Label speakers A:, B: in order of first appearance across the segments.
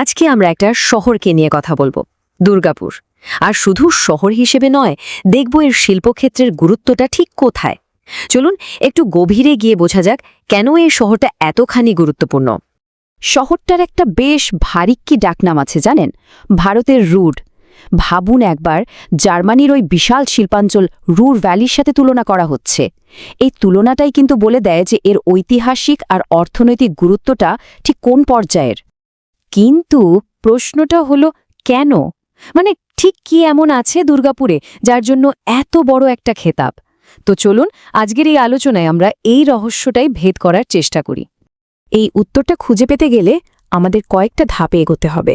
A: আজকে আমরা একটা শহরকে নিয়ে কথা বলব, দুর্গাপুর। আর শুধু শহর হিসেবে নয়, দেখব এর শিল্পক্ষেত্রের গুরুত্বটা ঠিক কোথায়। চলুন একটু গভীরে গিয়ে বোঝা যাক, কেন এই শহরটা এতখানি গুরুত্বপূর্ণ?
B: শহরটার একটা বেশ ভারিক্কি ডাকনাম আছে জানেন? ভারতের রুড। ভাবুন একবার, জার্মানির ওই বিশাল শিল্পাঞ্চল রুর ভ্যালির সাথে তুলনা করা হচ্ছে। এই তুলনাটাই কিন্তু বলে দেয় যে এর ঐতিহাসিক আর অর্থনৈতিক গুরুত্বটা ঠিক কোন পর্যায়ের। কিন্তু প্রশ্নটা হলো, কেন? মানে ঠিক কি এমন আছে দুর্গাপুরে যার জন্য এত বড় একটা খেতাব? তো চলুন, আজকের এই আলোচনায় আমরা এই রহস্যটাই ভেদ করার চেষ্টা করি। এই উত্তরটা খুঁজে পেতে গেলে আমাদের কয়েকটা ধাপে এগোতে হবে।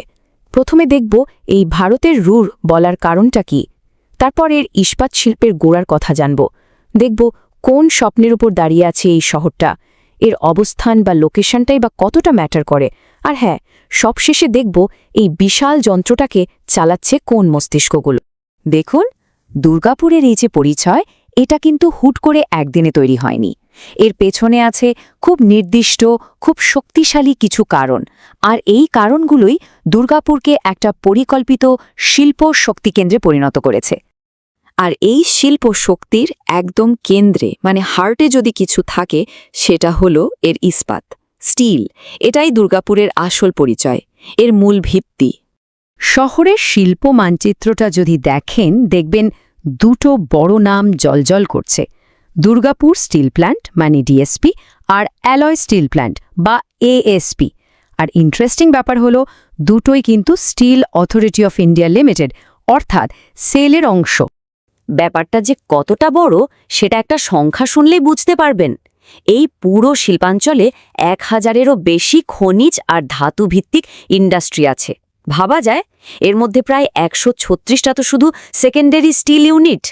B: প্রথমে দেখব এই ভারতের রুর বলার কারণটা কি। তারপর এর ইস্পাত শিল্পের গোড়ার কথা জানব। দেখব কোন স্বপ্নের উপর দাঁড়িয়ে আছে এই শহরটা। এর অবস্থান বা লোকেশনটাই বা কতটা ম্যাটার করে। আর হ্যাঁ সবশেষে দেখব এই বিশাল যন্ত্রটাকে চালাচ্ছে কোন মস্তিষ্কগুলো। দেখুন, দুর্গাপুরের এই যে পরিচয়, এটা কিন্তু হুট করে একদিনে তৈরি হয়নি। এর পেছনে আছে খুব নির্দিষ্ট, খুব শক্তিশালী কিছু কারণ। আর এই কারণগুলোই দুর্গাপুরকে একটা পরিকল্পিত শিল্প শক্তিকেন্দ্রে পরিণত করেছে। আর এই শিল্প শক্তির একদম কেন্দ্রে মানে হার্টে যদি কিছু থাকে, সেটা হলো এর ইস্পাত স্টিল এটাই দুর্গাপুরের আসল পরিচয়, এর মূল ভিত্তি। শহরের শিল্প মানচিত্রটা যদি দেখেন, দেখবেন দুটো বড় নাম জলজল করছে, দুর্গাপুর স্টিল প্ল্যান্ট মানে ডিএসপি আর অ্যালয় স্টিল প্ল্যান্ট, বা এএসপি আর ইন্টারেস্টিং ব্যাপার হলো, দুটোই কিন্তু steel authority of India limited, অর্থাৎ সেলের অংশ। ব্যাপারটা যে কতটা বড়, সেটা একটা সংখ্যা শুনলেই বুঝতে পারবেন। এই পুরো শিল্পাঞ্চলে এক হাজারেরও বেশি খনিজ আর ধাতুভিত্তিক ইন্ডাস্ট্রি আছে। ভাবা যায়, এর মধ্যে প্রায় একশো ছত্রিশটা তো শুধু সেকেন্ডারি স্টিল ইউনিট।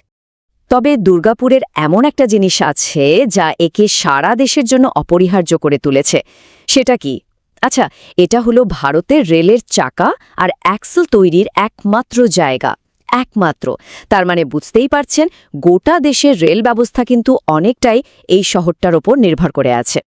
B: তবে দুর্গাপুরের এমন একটা জিনিস আছে, যা একে সারা দেশের জন্য অপরিহার্য করে তুলেছে। সেটা কি? আচ্ছা এটা হলো ভারতের রেলের চাকা আর অ্যাক্সেল তৈরির একমাত্র জায়গা। একমাত্র। তার মানে বুঝতেই পারছেন, গোটা দেশের রেল ব্যবস্থা কিন্তু অনেকটাই এই শহরটার ওপর নির্ভর করে আছে।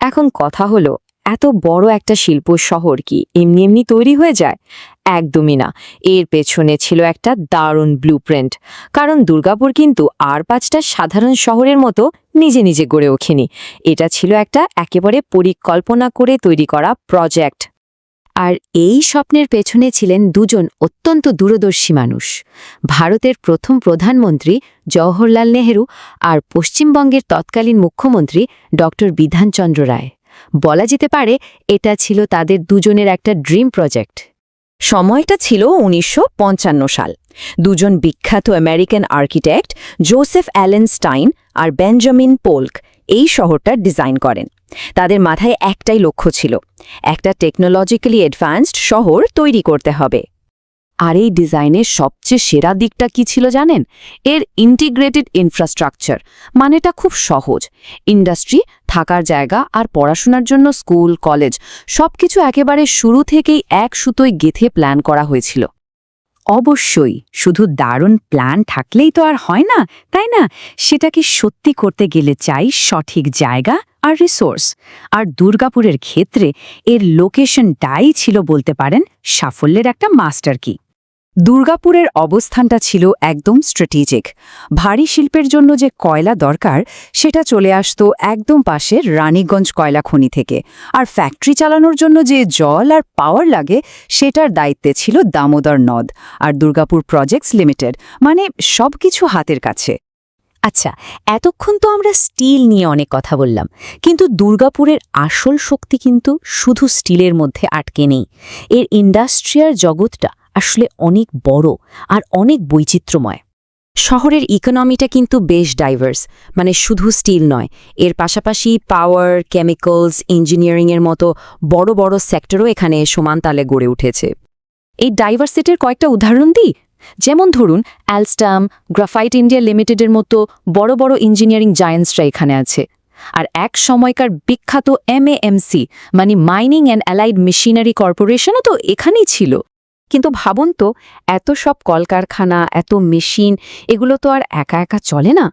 B: এখন কথা হলো, এত বড় একটা শিল্প শহর কি এমনি এমনি তৈরি হয়ে যায়? একদমই না। এর পেছনে ছিল একটা দারুণ ব্লুপ্রিন্ট কারণ দুর্গাপুর কিন্তু আর পাঁচটা সাধারণ শহরের মতো নিজে নিজে গড়ে ওঠেনি। এটা ছিল একটা একেবারে পরিকল্পনা করে তৈরি করা প্রজেক্ট আর এই স্বপ্নের পেছনে ছিলেন দুজন অত্যন্ত দূরদর্শী মানুষ, ভারতের প্রথম প্রধানমন্ত্রী জওহরলাল নেহেরু আর পশ্চিমবঙ্গের তৎকালীন মুখ্যমন্ত্রী ড. বিধানচন্দ্র রায়। বলা যেতে পারে, এটা ছিল তাদের দুজনের একটা ড্রিম প্রজেক্ট। সময়টা ছিল উনিশশো পঞ্চান্ন সাল। দুজন বিখ্যাত American architect Joseph Allen Stein আর বেঞ্জামিন পোল্ক এই শহরটা ডিজাইন করেন। তাদের মাথায় একটাই লক্ষ্য ছিল একটা টেকনোলজিক্যালি অ্যাডভান্সড শহর তৈরি করতে হবে। আর এই ডিজাইনের সবচেয়ে সেরা দিকটা কি ছিল জানেন? এর ইন্টিগ্রেটেড ইনফ্রাস্ট্রাকচার মানেটা খুব সহজ। ইন্ডাস্ট্রি থাকার জায়গা আর পড়াশোনার জন্য স্কুল কলেজ সবকিছু একেবারে শুরু থেকেই এক সুতোয় গেথে প্ল্যান করা হয়েছিল। অবশ্যই, শুধু দারুণ প্ল্যান থাকলেই তো আর হয় না, তাই না? সেটাকে সত্যি করতে গেলে চাই সঠিক জায়গা আর রিসোর্স আর দুর্গাপুরের ক্ষেত্রে এর লোকেশনটাই ছিল বলতে পারেন সাফল্যের একটা মাস্টার কি দুর্গাপুরের অবস্থানটা ছিল একদম স্ট্র্যাটেজিক ভারী শিল্পের জন্য যে কয়লা দরকার, সেটা চলে আসত একদম পাশের রানীগঞ্জ কয়লা খনি থেকে। আর ফ্যাক্টরি চালানোর জন্য যে জল আর পাওয়ার লাগে, সেটার দায়িত্বে ছিল দামোদর নদ আর দুর্গাপুর প্রজেক্টস লিমিটেড মানে সবকিছু হাতের কাছে। আচ্ছা এতক্ষণ তো আমরা স্টিল নিয়ে অনেক কথা বললাম, কিন্তু দুর্গাপুরের আসল শক্তি কিন্তু শুধু স্টিলের মধ্যে আটকে নেই। এর ইন্ডাস্ট্রিয়াল জগৎটা আসলে অনেক বড় আর অনেক বৈচিত্র্যময়। শহরের ইকোনমিটা কিন্তু বেশ ডাইভার্স মানে শুধু স্টিল নয়, এর পাশাপাশি পাওয়ার কেমিক্যালস ইঞ্জিনিয়ারিংয়ের মতো বড় বড় সেক্টরও এখানে সমান তালে গড়ে উঠেছে। এই ডাইভার্সিটির কয়েকটা উদাহরণ দিই? যেমন ধরুন অ্যালস্টাম গ্রাফাইট ইন্ডিয়া লিমিটেডের মতো বড় বড় ইঞ্জিনিয়ারিং জায়েন্টসরা এখানে আছে। আর এক সময়কার বিখ্যাত এমএএমসি মানে মাইনিং অ্যান্ড অ্যালাইড মেশিনারি কর্পোরেশনও তো এখানেই ছিল। কিন্তু ভাবুন তো, এত সব কলকারখানা, এত মেশিন এগুলো তো আর একা একা চলে না।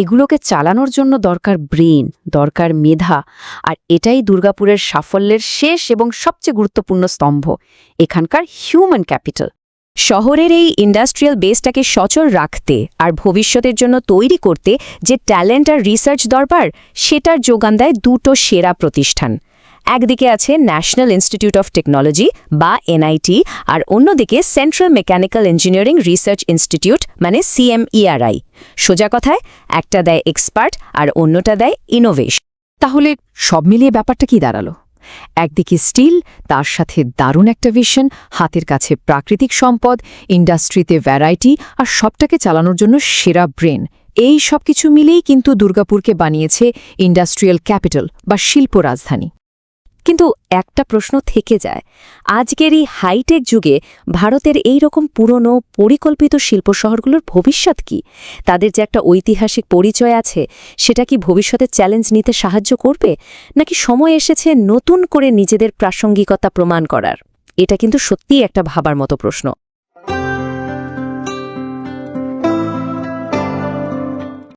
B: এগুলোকে চালানোর জন্য দরকার ব্রেন দরকার মেধা, আর এটাই দুর্গাপুরের সাফল্যের শেষ এবং সবচেয়ে গুরুত্বপূর্ণ স্তম্ভ, এখানকার হিউম্যান ক্যাপিটাল
A: শহরের এই ইন্ডাস্ট্রিয়াল বেসটাকে সচল রাখতে আর ভবিষ্যতের জন্য তৈরি করতে যে ট্যালেন্ট আর রিসার্চ দরকার সেটার যোগান দেয় দুটো সেরা প্রতিষ্ঠান। একদিকে আছে ন্যাশনাল ইনস্টিটিউট অফ টেকনোলজি বা এনআইটি আর অন্যদিকে central mechanical engineering research institute মানে সিএমইআরআই। সোজা কথায়, একটা দেয় এক্সপার্ট আর অন্যটা দেয় ইনোভেশন
B: তাহলে সব মিলিয়ে ব্যাপারটা কি দাঁড়াল? একদিকে স্টিল, তার সাথে দারুণ একটা ভিশন, হাতের কাছে প্রাকৃতিক সম্পদ, ইন্ডাস্ট্রিতে ভ্যারাইটি আর সবটাকে চালানোর জন্য সেরা ব্রেন। এই সব কিছু মিলেই কিন্তু দুর্গাপুরকে বানিয়েছে ইন্ডাস্ট্রিয়াল ক্যাপিটাল বা শিল্প রাজধানী।
A: কিন্তু একটা প্রশ্ন থেকে যায়। আজকের এই হাইটেক যুগে ভারতের এই রকম পুরনো, পরিকল্পিত শিল্প শহরগুলোর ভবিষ্যৎ কি? তাদের যে একটা ঐতিহাসিক পরিচয় আছে, সেটা কি ভবিষ্যতে চ্যালেঞ্জ নিতে সাহায্য করবে? নাকি সময় এসেছে নতুন করে নিজেদের প্রাসঙ্গিকতা প্রমাণ করার? এটা কিন্তু সত্যিই একটা ভাবার মতো প্রশ্ন।